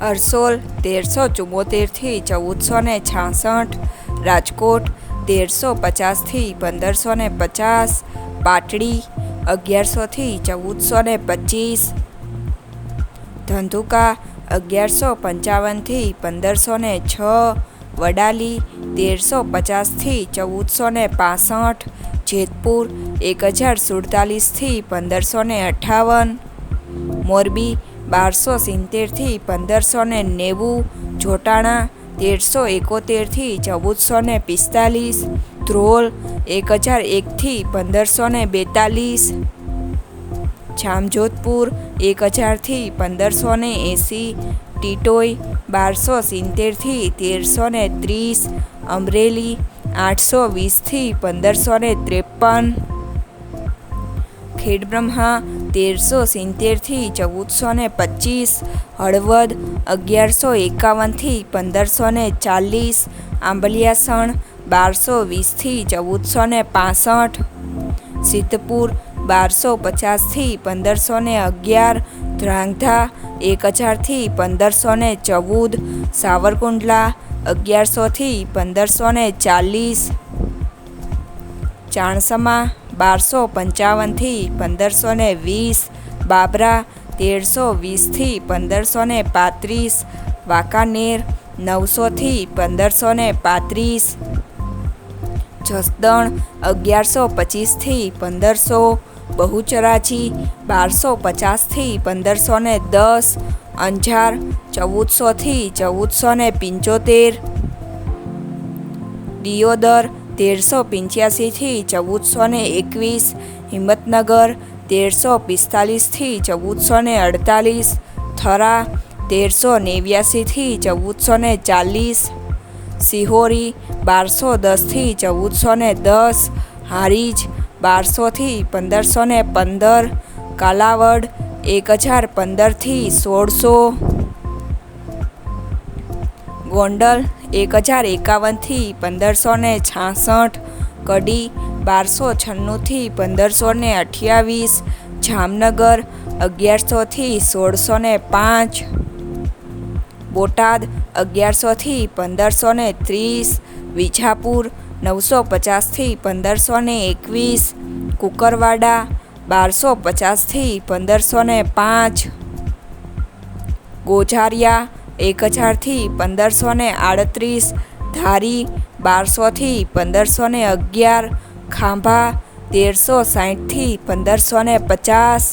અરસોલ, તેરસો ચુમ્મોતેરથી ચૌદસો ને છાસઠ, રાજકોટ, તેરસો પચાસથી પંદરસો ને પચાસ, પાટડી, અગિયારસોથી ચૌદસો ને પચીસ, ધંધુકા, અગિયારસો પંચાવનથી પંદરસો ને છ, વડાલી, તેરસો પચાસથી ચૌદસો ને પાસઠ, જેતપુર, એક હજાર સુડતાલીસથી પંદરસો ને અઠ્ઠાવન મોરબી બારસો સિત્તેરથી પંદરસો ને નેવું, જોટાણા તેરસો એકોતેરથી ચૌદસો ને પિસ્તાલીસ, ધ્રોલ એક હજાર એકથી પંદરસો ને બેતાલીસ, જામજોધપુર એક હજારથી પંદરસો ને એંસી, ટીટોઈ બારસો સિત્તેરથી તેરસો ને ત્રીસ, અમરેલી આઠસો વીસથી પંદરસો ને ત્રેપન, ખેડબ્રહ્મા તેરસો સિત્તેરથી ચૌદસો ને પચીસ, હળવદ અગિયારસો એકાવનથી પંદરસો ને ચાલીસ, આંબલિયાસણ બારસો વીસથી ચૌદસો ને પાસઠ, સિદ્ધપુર બારસો પચાસથી પંદરસો ને અગિયાર ધ્રાંગધા એક હજારથી પંદરસો ને ચૌદ, સાવરકુંડલા અગિયારસોથી પંદરસો ને ચાલીસ, ચાણસમા બારસો પંચાવનથી પંદરસો ને વીસ, બાબરા તેરસો વીસથી પંદરસો ને પાંત્રીસ, વાંકાનેર નવસોથી પંદરસો ને પાંત્રીસ, જસદણ અગિયારસો પચીસથી પંદરસો, બહુચરાજી બારસો પચાસથી પંદરસો ને દસ, અંજાર ચૌદસોથી ચૌદસો ને પંચોતેર, દિયોદર તેરસો પંચ્યાસીથી ચૌદસો ને એકવીસ, હિંમતનગર તેરસો પિસ્તાલીસથી ચૌદસો ને અડતાલીસ, થરા તેરસો નેવ્યાસીથી ચૌદસો ને ચાલીસ, સિહોરી બારસો દસથી ચૌદસો ને દસ, હારીજ બારસોથી પંદરસો ને પંદર, કાલાવડ એક હજાર પંદરથી સોળસો, ગોંડલ એક હજાર એકાવનથી પંદરસો ને છાસઠ, કડી બારસો છન્નુંથી પંદરસો ને અઠ્યાવીસ, જામનગર અગિયારસોથી સોળસો ને પાંચ, બોટાદ અગિયારસોથી પંદરસો ને ત્રીસ, વિજાપુર નવસો પચાસથી પંદરસો ને એકવીસ, કુકરવાડા બારસો પચાસથી પંદરસો ને પાંચ, ગોઝારિયા એક હજારથી પંદરસો ને આડત્રીસ, ધારી બારસોથી પંદરસો ને અગિયાર, ખાંભા તેરસો સાઠથી પંદરસો ને પચાસ.